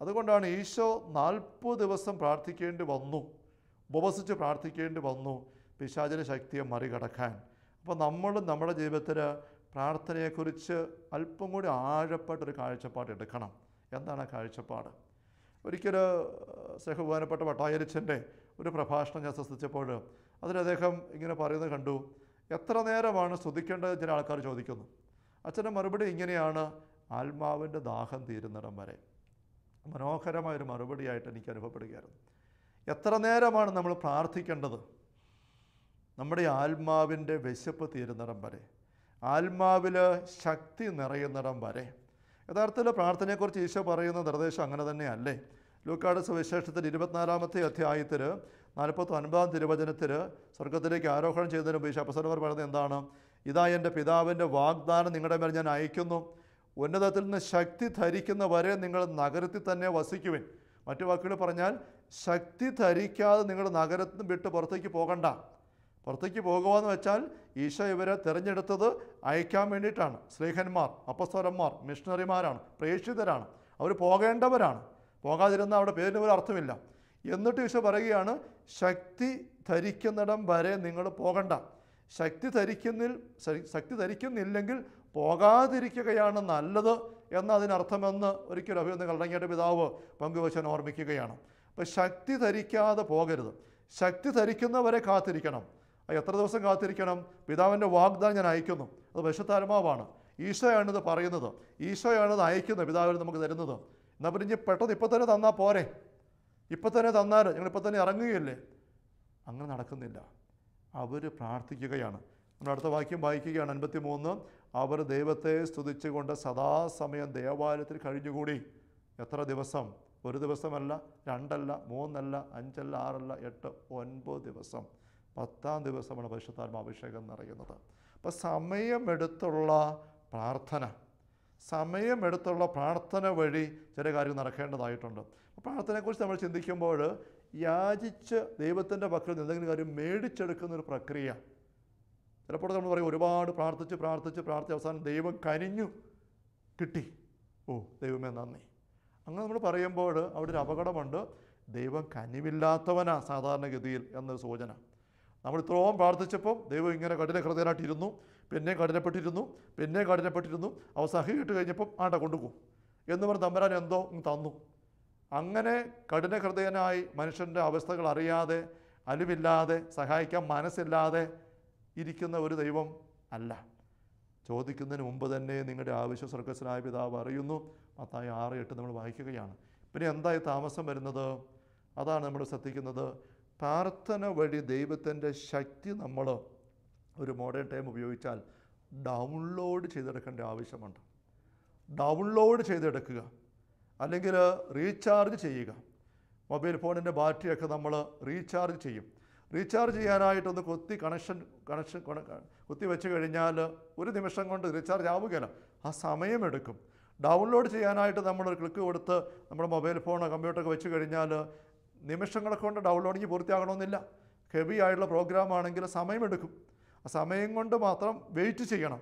അതുകൊണ്ടാണ് ഈശോ നാൽപ്പത് ദിവസം പ്രാർത്ഥിക്കേണ്ടി വന്നു ഉപവസിച്ച് പ്രാർത്ഥിക്കേണ്ടി വന്നു പിശാചിന്റെ ശക്തിയെ മറികടക്കാൻ. അപ്പോൾ നമ്മൾ നമ്മുടെ ജീവിതത്തിൽ പ്രാർത്ഥനയെക്കുറിച്ച് അല്പം കൂടി ആഴപ്പെട്ടൊരു കാഴ്ചപ്പാട് എടുക്കണം. എന്താണ് ആ കാഴ്ചപ്പാട്? ഒരിക്കൽ സ്നേഹബഹുമാനപ്പെട്ട വട്ടായരിച്ചന്റെ ഒരു പ്രഭാഷണം ഞാൻ ശ്രദ്ധിച്ചപ്പോൾ അതിൽ അദ്ദേഹം ഇങ്ങനെ പറയുന്നത് കണ്ടു എത്ര നേരമാണ് സ്തുതിക്കേണ്ടത്? ചില ആൾക്കാർ ചോദിക്കുന്നു. അച്ഛന്റെ മറുപടി ഇങ്ങനെയാണ് ആത്മാവിന്റെ ദാഹം തീരുന്നിടം വരെ. മനോഹരമായൊരു മറുപടിയായിട്ട് എനിക്ക് അനുഭവപ്പെടുകയായിരുന്നു. എത്ര നേരമാണ് നമ്മൾ പ്രാർത്ഥിക്കേണ്ടത്? നമ്മുടെ ആത്മാവിന്റെ വിശപ്പ് തീരുന്നിടം വരെ ആത്മാവിൽ ശക്തി നിറയുന്നിടം വരെ. യഥാർത്ഥത്തിൽ പ്രാർത്ഥനയെക്കുറിച്ച് ഈശോ പറയുന്ന നിർദ്ദേശം അങ്ങനെ തന്നെയല്ലേ? ലൂക്കാട് സുവിശേഷത്തിൽ ഇരുപത്തിനാലാമത്തെ അധ്യായത്തിൽ നാൽപ്പത്തി ഒൻപതാം തിരുവചനത്തിൽ സ്വർഗത്തിലേക്ക് ആരോഹണം മുമ്പ് ഈശോ അപ്പസരവർ പറയുന്നത് എന്താണ്? ഇതാ എന്റെ പിതാവിന്റെ വാഗ്ദാനം നിങ്ങളുടെ മേൽ ഞാൻ അയക്കുന്നു ഉന്നതത്തിൽ നിന്ന് ശക്തി ധരിക്കുന്ന വരെ നിങ്ങൾ നഗരത്തിൽ തന്നെ വസിക്കുവിൻ. മറ്റു വാക്കുകൾ പറഞ്ഞാൽ ശക്തി ധരിക്കാതെ നിങ്ങൾ നഗരത്തിൽ വിട്ട് പുറത്തേക്ക് പോകണ്ട. പുറത്തേക്ക് പോകുക എന്ന് വെച്ചാൽ ഈശോ ഇവരെ തിരഞ്ഞെടുത്തത് അയക്കാൻ വേണ്ടിയിട്ടാണ്. സ്ലേഹന്മാർ അപ്പസ്വരന്മാർ മിഷണറിമാരാണ് പ്രേക്ഷിതരാണ്. അവർ പോകേണ്ടവരാണ്. പോകാതിരുന്ന അവിടെ പേരിന് ഒരു അർത്ഥമില്ല. എന്നിട്ട് ഈശോ പറയുകയാണ് ശക്തി ധരിക്കുന്നിടം വരെ നിങ്ങൾ പോകണ്ട. ശക്തി ധരിക്കുന്നിൽ ശക്തി ധരിക്കുന്നില്ലെങ്കിൽ പോകാതിരിക്കുകയാണ് നല്ലത് എന്നതിനർത്ഥമെന്ന് ഒരിക്കലും അഭിനന്ദ കല്ലങ്ങയുടെ പിതാവ് പങ്കുവച്ചൻ ഓർമ്മിക്കുകയാണ്. അപ്പം ശക്തി ധരിക്കാതെ പോകരുത്. ശക്തി ധരിക്കുന്നവരെ കാത്തിരിക്കണം. എത്ര ദിവസം കാത്തിരിക്കണം? പിതാവിന്റെ വാഗ്ദാനം ഞാൻ അയക്കുന്നു. അത് വിശുദ്ധാത്മാവാണ്. ഈശോയാണിത് പറയുന്നത്. ഈശോയാണിത് അയക്കുന്നത് പിതാവിന് നമുക്ക് തരുന്നത്. എന്നാൽ പിന്നെ പെട്ടെന്ന് ഇപ്പം തന്നെ തന്നാൽ പോരെ. ഇപ്പം തന്നെ തന്നാൽ ഞങ്ങൾ ഇപ്പം തന്നെ ഇറങ്ങുകയല്ലേ? അങ്ങനെ നടക്കുന്നില്ല. അവർ പ്രാർത്ഥിക്കുകയാണ്. നമ്മൾ അടുത്ത വാക്യം വായിക്കുകയാണ്. അൻപത്തി മൂന്ന് അവർ ദൈവത്തെ സ്തുതിച്ചുകൊണ്ട് സദാസമയം ദേവാലയത്തിൽ കഴിഞ്ഞുകൂടി. എത്ര ദിവസം? ഒരു ദിവസമല്ല രണ്ടല്ല മൂന്നല്ല അഞ്ചല്ല ആറല്ല എട്ട് ഒൻപത് ദിവസം. പത്താം ദിവസമാണ് പരിശുദ്ധാത്മാഭിഷേകം നിറയുന്നത്. അപ്പോൾ സമയമെടുത്തുള്ള പ്രാർത്ഥന സമയമെടുത്തുള്ള പ്രാർത്ഥന വഴി ചില കാര്യങ്ങൾ നടക്കേണ്ടതായിട്ടുണ്ട്. പ്രാർത്ഥനയെക്കുറിച്ച് നമ്മൾ ചിന്തിക്കുമ്പോൾ യാചിച്ച് ദൈവത്തിന്റെ പക്കൽ നിന്ന് എന്തെങ്കിലും കാര്യം മേടിച്ചെടുക്കുന്ന ഒരു പ്രക്രിയ. ചിലപ്പോൾ നമ്മൾ പറയും ഒരുപാട് പ്രാർത്ഥിച്ച് പ്രാർത്ഥിച്ച് പ്രാർത്ഥിച്ച് അവസാനം ദൈവം കനിഞ്ഞു കിട്ടി. ഓ ദൈവമേ നന്ദി. അങ്ങനെ നമ്മൾ പറയുമ്പോൾ അവിടെ ഒരു അപകടമുണ്ട്. ദൈവം കനിവില്ലാത്തവനാ സാധാരണഗതിയിൽ എന്നൊരു സൂചന. നമ്മൾ ഇത്രയും പ്രാർത്ഥിച്ചപ്പോൾ ദൈവം ഇങ്ങനെ കഠിന ഹൃദയനായിട്ടിരുന്നു പിന്നെയും കഠിനപ്പെട്ടിരുന്നു പിന്നെയും കഠിനപ്പെട്ടിരുന്നു. അവ സഹി കിട്ട് കഴിഞ്ഞപ്പം ആണ്ട കൊണ്ടുപോകും എന്ന് പറഞ്ഞ് തമ്പരാൻ എന്തോ തന്നു. അങ്ങനെ കഠിന ഹൃദയനായി മനുഷ്യന്റെ അവസ്ഥകൾ അറിയാതെ അലിവില്ലാതെ സഹായിക്കാൻ മനസ്സില്ലാതെ ഇരിക്കുന്ന ഒരു ദൈവം അല്ല. ചോദിക്കുന്നതിന് മുമ്പ് തന്നെ നിങ്ങളുടെ ആവശ്യ സ്വർഗസ്വനായ പിതാവ് അറിയുന്നു. മത്തായി ആറ് എട്ട് നമ്മൾ വായിക്കുകയാണ്. പിന്നെ എന്തായി താമസം വരുന്നത്? അതാണ് നമ്മൾ ശ്രദ്ധിക്കുന്നത്. പ്രാർത്ഥന വഴി ദൈവത്തിന്റെ ശക്തി നമ്മൾ ഒരു മോഡേൺ ടൈം ഉപയോഗിച്ചാൽ ഡൗൺലോഡ് ചെയ്തെടുക്കേണ്ട ആവശ്യമുണ്ട്. ഡൗൺലോഡ് ചെയ്തെടുക്കുക. അല്ലെങ്കിൽ റീചാർജ് ചെയ്യുക. മൊബൈൽ ഫോണിന്റെ ബാറ്ററിയൊക്കെ നമ്മൾ റീചാർജ് ചെയ്യും. റീചാർജ് ചെയ്യാനായിട്ടൊന്ന് കൊത്തി കണക്ഷൻ കണക്ഷൻ കൊത്തി വെച്ച് കഴിഞ്ഞാൽ ഒരു നിമിഷം കൊണ്ട് റീചാർജ് ആവുകയല്ല. ആ സമയമെടുക്കും ഡൗൺലോഡ് ചെയ്യാനായിട്ട് നമ്മൾ ക്ലിക്ക് കൊടുത്ത് നമ്മുടെ മൊബൈൽ ഫോണോ കമ്പ്യൂട്ടറൊക്കെ വെച്ച് കഴിഞ്ഞാൽ നിമിഷങ്ങളെ കൊണ്ട് ഡൗൺലോഡിങ് പൂർത്തിയാകണമെന്നില്ല. ഹെവി ആയിട്ടുള്ള പ്രോഗ്രാം ആണെങ്കിൽ സമയമെടുക്കും. ആ സമയം കൊണ്ട് മാത്രം വെയിറ്റ് ചെയ്യണം.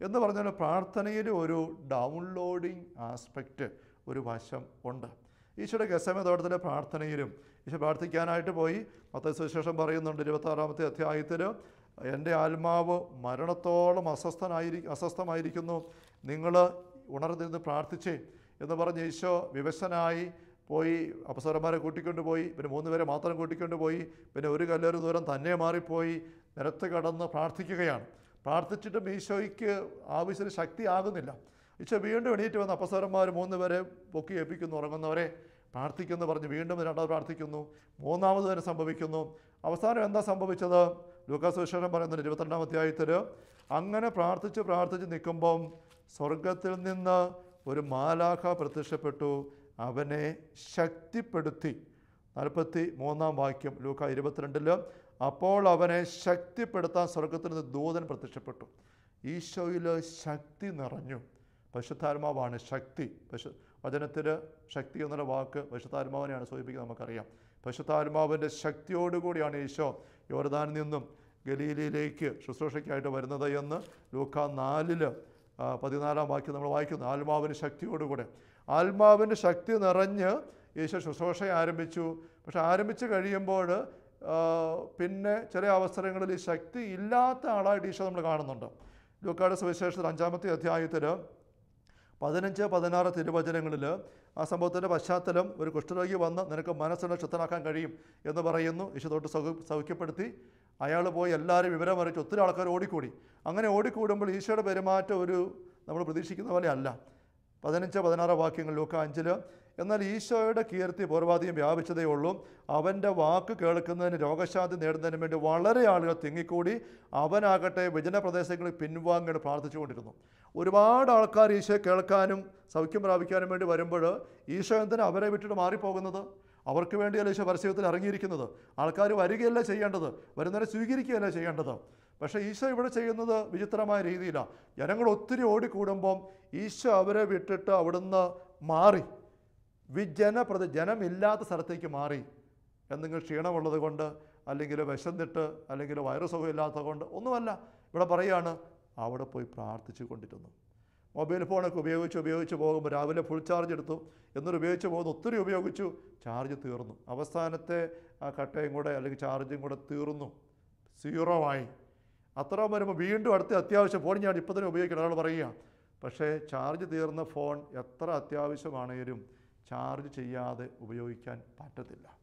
എന്ന് പറഞ്ഞാൽ പ്രാർത്ഥനയിൽ ഒരു ഡൗൺലോഡിങ് ആസ്പെക്റ്റ് ഒരു വശം ഉണ്ട്. ഈശോയുടെ ഗസമതോട്ടത്തിലെ പ്രാർത്ഥനയിലും ഈശോ പ്രാർത്ഥിക്കാനായിട്ട് പോയി. മത്ത സുവിശേഷം പറയുന്നുണ്ട് ഇരുപത്താറാമത്തെ അധ്യായത്തിൽ എന്റെ ആത്മാവ് മരണത്തോളം അസ്വസ്ഥനായിരി അസ്വസ്ഥമായിരിക്കുന്നു. നിങ്ങൾ ഉണർന്നിരുന്ന് പ്രാർത്ഥിച്ചേ എന്ന് പറഞ്ഞ് ഈശോ വിവശനായി പോയി അപസരന്മാരെ കൂട്ടിക്കൊണ്ട് പോയി പിന്നെ മൂന്ന് പേരെ മാത്രം കൂട്ടിക്കൊണ്ട് പോയി പിന്നെ ഒരു കല്ലേറ് ദൂരം തന്നെ മാറിപ്പോയി നിരത്ത് കടന്ന് പ്രാർത്ഥിക്കുകയാണ്. പ്രാർത്ഥിച്ചിട്ടും ഈശോയ്ക്ക് ആവശ്യത്തിന് ശക്തി ആകുന്നില്ല ഈശോ വീണ്ടും എണീറ്റ് വന്ന് അപസരന്മാർ മൂന്ന് പേരെ പൊക്കി ഏൽപ്പിക്കുന്നു ഉറങ്ങുന്നവരെ. പ്രാർത്ഥിക്കുന്നു പറഞ്ഞ് വീണ്ടും രണ്ടാമത് പ്രാർത്ഥിക്കുന്നു. മൂന്നാമത് തന്നെ സംഭവിക്കുന്നു. അവസാനം എന്താ സംഭവിച്ചത്? ലൂക്കാസ് വിശേഷം പറയുന്നുണ്ട് ഇരുപത്തിരണ്ടാം അധ്യായത്തിൽ അങ്ങനെ പ്രാർത്ഥിച്ച് പ്രാർത്ഥിച്ച് നിൽക്കുമ്പം സ്വർഗത്തിൽ നിന്ന് ഒരു മാലാഖ പ്രത്യക്ഷപ്പെട്ടു. അവനെ ശക്തിപ്പെടുത്തി. നാൽപ്പത്തി മൂന്നാം വാക്യം ലൂക്ക ഇരുപത്തിരണ്ടിൽ അപ്പോൾ അവനെ ശക്തിപ്പെടുത്താൻ സ്വർഗത്തിൽ നിന്ന് ദൂതൻ പ്രത്യക്ഷപ്പെട്ടു. ഈശോയിൽ ശക്തി നിറഞ്ഞു. പശുത്താത്മാവാണ് ശക്തി. പശു വചനത്തിൽ ശക്തി എന്നുള്ള വാക്ക് പശുത്താത്മാവിനെയാണ് സൂചിപ്പിക്കുന്നത് നമുക്കറിയാം. പശുത്താത്മാവിന്റെ ശക്തിയോടുകൂടിയാണ് ഈശോ യോർദാനിൽ നിന്നും ഗലീലയിലേക്ക് ശുശ്രൂഷയ്ക്കായിട്ട് വരുന്നത് എന്ന് ലൂക്ക നാലിൽ പതിനാലാം വാക്യം നമ്മൾ വായിക്കുന്നു. ആത്മാവിന് ശക്തിയോടുകൂടെ. ആത്മാവിന്റെ ശക്തി നിറഞ്ഞ് ഈശോ ശുശ്രൂഷ ആരംഭിച്ചു. പക്ഷെ ആരംഭിച്ച് കഴിയുമ്പോൾ പിന്നെ ചില അവസരങ്ങളിൽ ഈ ശക്തി ഇല്ലാത്ത ആളായിട്ട് ഈശോ നമ്മൾ കാണുന്നുണ്ട്. ലൂക്കാട് സുവിശേഷത്തിൽ അഞ്ചാമത്തെ അധ്യായത്തിൽ പതിനഞ്ച് പതിനാറ് തിരുവചനങ്ങളിൽ ആ സംഭവത്തിന്റെ പശ്ചാത്തലം ഒരു കുഷ്ഠരോഗി വന്ന് നിനക്ക് മനസ്സിനെ ശുദ്ധനാക്കാൻ കഴിയും എന്ന് പറയുന്നു. ഈശോ സൗ സൗഖ്യപ്പെടുത്തി. അയാൾ പോയി എല്ലാവരും വിവരം അറിയിച്ച് ഒത്തിരി ആൾക്കാർ ഓടിക്കൂടി. അങ്ങനെ ഓടിക്കൂടുമ്പോൾ ഈശോയുടെ പെരുമാറ്റം ഒരു നമ്മൾ പ്രതീക്ഷിക്കുന്ന പോലെ അല്ല. പതിനഞ്ച് പതിനാറ് വാക്യങ്ങൾ ലൂക്ക അഞ്ചിൽ എന്നാൽ ഈശോയുടെ കീർത്തി പൂർവാധികം വ്യാപിച്ചതേ ഉള്ളൂ. അവന്റെ വാക്ക് കേൾക്കുന്നതിന് രോഗശാന്തി നേടുന്നതിന് വേണ്ടി വളരെ ആളുകൾ തിങ്ങിക്കൂടി അവനാകട്ടെ വിജന പ്രദേശങ്ങളിൽ പിൻവാങ്ങി പ്രാർത്ഥിച്ചുകൊണ്ടിരുന്നു. ഒരുപാട് ആൾക്കാർ ഈശോയെ കേൾക്കാനും സൗഖ്യം പ്രാപിക്കാനും വേണ്ടി വരുമ്പോൾ ഈശോ എന്തിനാ അവരെ വിട്ടിട്ട് മാറിപ്പോകുന്നത്? അവർക്ക് വേണ്ടിയല്ല ഈശോ പരസ്യത്തിൽ ഇറങ്ങിയിരിക്കുന്നത്? ആൾക്കാർ വരികയല്ല ചെയ്യേണ്ടത്? വരുന്നവരെ സ്വീകരിക്കുകയല്ല ചെയ്യേണ്ടത്? പക്ഷേ ഈശോ ഇവിടെ ചെയ്യുന്നത് വിചിത്രമായ രീതിയിലാണ്. ജനങ്ങൾ ഒത്തിരി ഓടിക്കൂടുമ്പം ഈശോ അവരെ വിട്ടിട്ട് അവിടുന്ന് മാറി. വിജനപ്രദ ജനമില്ലാത്ത സ്ഥലത്തേക്ക് മാറി. എന്തെങ്കിലും ക്ഷീണമുള്ളത് കൊണ്ട് അല്ലെങ്കിൽ വിശന്നിട്ട് അല്ലെങ്കിൽ വയറു സുഖമില്ലാത്തത് കൊണ്ട് ഒന്നുമല്ല. ഇവിടെ പറയുകയാണ് അവിടെ പോയി പ്രാർത്ഥിച്ചു കൊണ്ടിരുന്നു. മൊബൈൽ ഫോണൊക്കെ ഉപയോഗിച്ച് ഉപയോഗിച്ച് പോകുമ്പോൾ രാവിലെ ഫുൾ ചാർജ് എടുത്തു. എന്നിട്ട് ഉപയോഗിച്ച് പോകുന്നു ഒത്തിരി ഉപയോഗിച്ചു. ചാർജ് തീർന്നു. അവസാനത്തെ ആ കട്ടയും കൂടെ അല്ലെങ്കിൽ ചാർജും കൂടെ തീർന്നു. സീറോ ആയി. അത്ര വരുമ്പോൾ വീണ്ടും അടുത്ത അത്യാവശ്യം ഫോൺ ഞാൻ ഇപ്പോൾ തന്നെ ഉപയോഗിക്കണം ഒരാൾ പറയുക. പക്ഷേ ചാർജ് തീർന്ന ഫോൺ എത്ര അത്യാവശ്യമാണെങ്കിലും ചാർജ് ചെയ്യാതെ ഉപയോഗിക്കാൻ പറ്റത്തില്ല.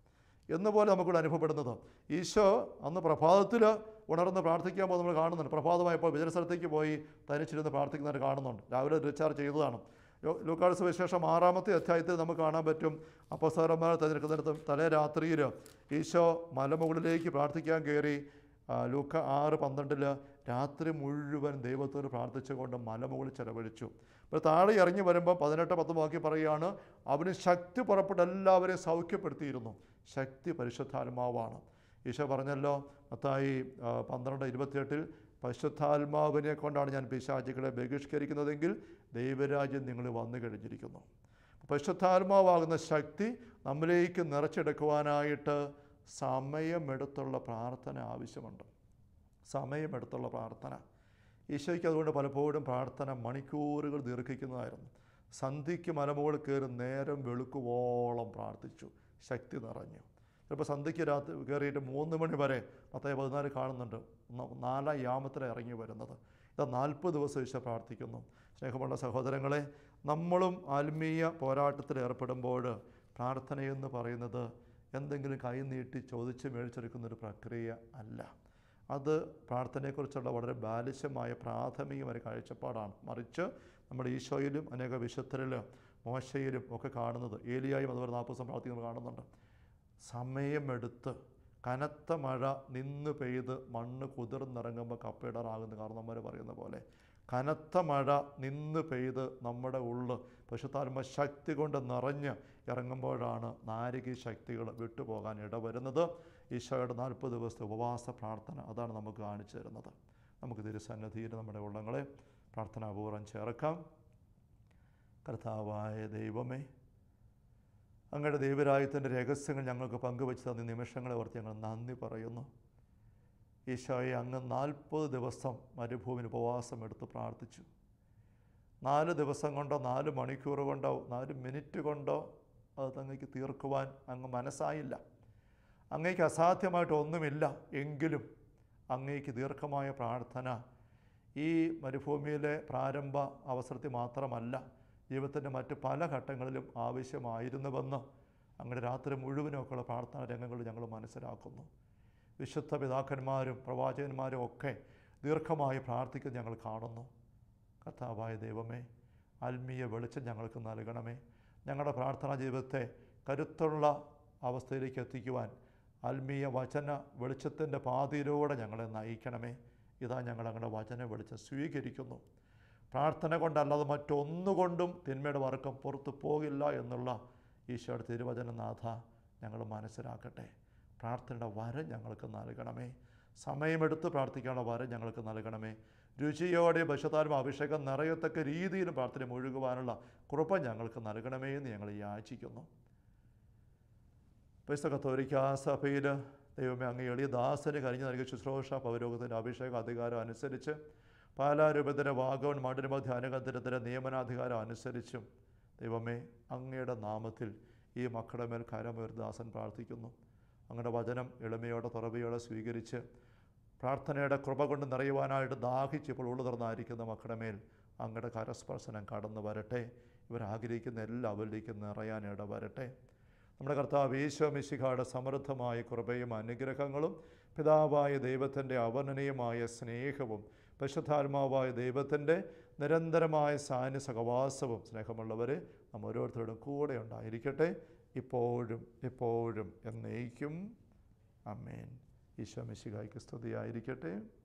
എന്നുപോലെ നമുക്കിവിടെ അനുഭവപ്പെടുന്നത്. ഈശോ അന്ന് പ്രഭാതത്തിൽ ഉണർന്ന് പ്രാർത്ഥിക്കാൻ പോകുന്നത് നമ്മൾ കാണുന്നുണ്ട്. പ്രഭാതമായപ്പോൾ വിജനസ്ഥലത്തേക്ക് പോയി തനിച്ചിരുന്ന് പ്രാർത്ഥിക്കുന്നവർ കാണുന്നുണ്ട്. രാവിലെ റീചാർജ് ചെയ്തതാണ്. ലൂക്കാഴ്സ് വിശേഷം ആറാമത്തെ അധ്യായത്തിൽ നമുക്ക് കാണാൻ പറ്റും. അപ്പസ്വരന്മാർ തിരഞ്ഞെടുക്കുന്നിടത്തും തലേ രാത്രിയിൽ ഈശോ മലമുകളിലേക്ക് പ്രാർത്ഥിക്കാൻ കയറി ലൂക്ക ആറ് പന്ത്രണ്ടിൽ രാത്രി മുഴുവൻ ദൈവത്തോട് പ്രാർത്ഥിച്ചുകൊണ്ട് മലമുകളിൽ ചെലവഴിച്ചു. ഇപ്പോൾ താഴെ ഇറങ്ങി വരുമ്പോൾ പതിനെട്ട് പത്ത് ബാക്കി പറയുകയാണ് അവന് ശക്തി പുറപ്പെട്ട് എല്ലാവരെയും സൗഖ്യപ്പെടുത്തിയിരുന്നു. ശക്തി പരിശുദ്ധാത്മാവാണ്. ഈശോ പറഞ്ഞല്ലോ മത്തായി പന്ത്രണ്ട് ഇരുപത്തിയെട്ടിൽ പരിശുദ്ധാത്മാവിനെ കൊണ്ടാണ് ഞാൻ പിശാചികളെ ബഹിഷ്കരിക്കുന്നതെങ്കിൽ ദൈവരാജ്യം നിങ്ങൾ വന്നു കഴിഞ്ഞിരിക്കുന്നു. പരിശുദ്ധാത്മാവാകുന്ന ശക്തി നമ്മിലേക്ക് നിറച്ചെടുക്കുവാനായിട്ട് സമയമെടുത്തുള്ള പ്രാർത്ഥന ആവശ്യമുണ്ട്. സമയമെടുത്തുള്ള പ്രാർത്ഥന. ഈശോയ്ക്ക് അതുകൊണ്ട് പലപ്പോഴും പ്രാർത്ഥന മണിക്കൂറുകൾ ദീർഘിക്കുന്നതായിരുന്നു. സന്ധിക്ക് മലമുകളിൽ കയറി നേരം വെളുക്കുവോളം പ്രാർത്ഥിച്ചു. ശക്തി നിറഞ്ഞു. ചിലപ്പോൾ സന്ധിക്ക് രാത്രി കയറിയിട്ട് മൂന്ന് മണി വരെ പത്തേ പതിനാല് കാണുന്നുണ്ട്. നാലാം യാമത്തിൽ ഇറങ്ങി വരുന്നത്. ഇത് നാൽപ്പത് ദിവസം ഈശോ പ്രാർത്ഥിക്കുന്നു. സ്നേഹമുള്ള സഹോദരങ്ങളെ നമ്മളും ആത്മീയ പോരാട്ടത്തിൽ ഏർപ്പെടുമ്പോൾ പ്രാർത്ഥനയെന്ന് പറയുന്നത് എന്തെങ്കിലും കൈ നീട്ടി ചോദിച്ച് മേടിച്ചെടുക്കുന്ന ഒരു പ്രക്രിയ അല്ല. അത് പ്രാർത്ഥനയെക്കുറിച്ചുള്ള വളരെ ബാലിശമായ പ്രാഥമികമായ കാഴ്ചപ്പാടാണ്. മറിച്ച് നമ്മുടെ ഈശോയിലും അനേക വിശുദ്ധരിലും മോശയിലും ഒക്കെ കാണുന്നത് ഏലിയായും അതുപോലെ നാൽപ്പത് ദിവസം പ്രാർത്ഥിക്കുന്നത് കാണുന്നുണ്ട്. സമയമെടുത്ത് കനത്ത മഴ നിന്ന് പെയ്ത് മണ്ണ് കുതിർന്നിറങ്ങുമ്പോൾ കപ്പയിടാറാകുന്ന കാരണന്മാർ പറയുന്ന പോലെ കനത്ത മഴ നിന്ന് പെയ്ത് നമ്മുടെ ഉള്ള് പശുത്താൽമ ശക്തി കൊണ്ട് നിറഞ്ഞ് ഇറങ്ങുമ്പോഴാണ് നാരികി ശക്തികൾ വിട്ടുപോകാൻ ഇടവരുന്നത്. ഈശോയുടെ നാൽപ്പത് ദിവസത്തെ ഉപവാസ പ്രാർത്ഥന അതാണ് നമുക്ക് കാണിച്ചു തരുന്നത്. നമുക്ക് തിരുസന്നിധിയിൽ നമ്മുടെ ഉള്ളങ്ങളെ പ്രാർത്ഥനാപൂർവം ചേർക്കാം. കർത്താവായ ദൈവമേ അങ്ങയുടെ ദൈവരായത്തിന്റെ രഹസ്യങ്ങൾ ഞങ്ങൾക്ക് പങ്കുവച്ച് തന്ന നിമിഷങ്ങളെ ഓർത്ത് ഞങ്ങൾ നന്ദി പറയുന്നു. ഈശോയെ അങ്ങ് നാൽപ്പത് ദിവസം മരുഭൂമിന് ഉപവാസം എടുത്ത് പ്രാർത്ഥിച്ചു. നാല് ദിവസം കൊണ്ടോ നാല് മണിക്കൂർ കൊണ്ടോ നാല് മിനിറ്റ് കൊണ്ടോ അത് അങ്ങേക്ക് തീർക്കുവാൻ അങ്ങ് മനസ്സായില്ല. അങ്ങേക്ക് അസാധ്യമായിട്ട് ഒന്നുമില്ല എങ്കിലും അങ്ങേക്ക് ദീർഘമായ പ്രാർത്ഥന ഈ മരുഭൂമിയിലെ പ്രാരംഭ അവസരത്തിൽ മാത്രമല്ല ജീവിതത്തിന്റെ മറ്റ് പല ഘട്ടങ്ങളിലും ആവശ്യമായിരുന്നുവെന്ന് അങ്ങനെ രാത്രി മുഴുവനുമൊക്കെയുള്ള പ്രാർത്ഥനാ രംഗങ്ങൾ ഞങ്ങൾ മനസ്സിലാക്കുന്നു. വിശുദ്ധ പിതാക്കന്മാരും പ്രവാചകന്മാരും ഒക്കെ ദീർഘമായി പ്രാർത്ഥിക്കുന്നത് ഞങ്ങൾ കാണുന്നു. കർത്താവായ ദൈവമേ ആത്മീയ വെളിച്ചം ഞങ്ങൾക്ക് നൽകണമേ. ഞങ്ങളുടെ പ്രാർത്ഥനാ ജീവിതത്തെ കരുത്തുള്ള അവസ്ഥയിലേക്ക് എത്തിക്കുവാൻ ആത്മീയ വചന വെളിച്ചത്തിന്റെ പാതിയിലൂടെ ഞങ്ങളെ നയിക്കണമേ. ഇതാ ഞങ്ങൾ അങ്ങയുടെ വചന വെളിച്ചം സ്വീകരിക്കുന്നു. പ്രാർത്ഥന കൊണ്ടല്ലാതെ മറ്റൊന്നുകൊണ്ടും തിന്മയുടെ വർക്കം പുറത്തു പോകില്ല എന്നുള്ള ഈശോയുടെ തിരുവചനനാഥ ഞങ്ങൾ മനസ്സിലാക്കട്ടെ. പ്രാർത്ഥനയുടെ വരം ഞങ്ങൾക്ക് നൽകണമേ. സമയമെടുത്ത് പ്രാർത്ഥിക്കാനുള്ള വരം ഞങ്ങൾക്ക് നൽകണമേ. രുചിയോടെ പശുതാലും അഭിഷേകം നിറയത്തക്ക രീതിയിലും പ്രാർത്ഥന മുഴുകുവാനുള്ള കൃപ ഞങ്ങൾക്ക് നൽകണമേ എന്ന് ഞങ്ങൾ യാചിക്കുന്നു. പുസ്തകത്തോരിക്കാ സഭയിൽ ദൈവമേ അങ്ങ് എളിയ ദാസന് കഴിഞ്ഞ് നൽകിയ ശുശ്രൂഷ പൗരോഗത്തിന്റെ അഭിഷേക അധികാരം അനുസരിച്ച് പാലാരൂപത്തിന്റെ വാഗവൺ മണ്ഡലമ ധ്യാനകേന്ദ്രത്തിന്റെ നിയമനാധികാരം അനുസരിച്ചും ദൈവമേ അങ്ങയുടെ നാമത്തിൽ ഈ മക്കളുടെ മേൽ കരമൊരു ദാസൻ പ്രാർത്ഥിക്കുന്നു. അങ്ങയുടെ വചനം എളിമയോടെ തുറവിയോടെ സ്വീകരിച്ച് പ്രാർത്ഥനയുടെ കൃപ കൊണ്ട് നിറയുവാനായിട്ട് ദാഹിച്ച് ഇപ്പോൾ ഉള്ളു തുറന്നായിരിക്കുന്ന മക്കളുടെ മേൽ അങ്ങയുടെ കരസ്പർശനം കടന്നു വരട്ടെ. ഇവരാഗ്രഹിക്കുന്ന എല്ലാവരിലേക്കും നിറയാനിട വരട്ടെ നമ്മുടെ കർത്താവ് ഈശോ മിശിഖായുടെ സമൃദ്ധമായ കൃപയും അനുഗ്രഹങ്ങളും പിതാവായ ദൈവത്തിന്റെ അവർണനീയമായ സ്നേഹവും പരിശുദ്ധാത്മാവായ ദൈവത്തിന്റെ നിരന്തരമായ സാന്യ സഹവാസവും സ്നേഹമുള്ളവരെ ഓരോരുത്തരുടെ ഓരോരുത്തരോടും കൂടെ ഉണ്ടായിരിക്കട്ടെ. ഇപ്പോഴും എപ്പോഴും എന്നേക്കും. അമ്മേൻ ഈശോ മിശിഹായ്ക്ക് സ്തുതിയായിരിക്കട്ടെ.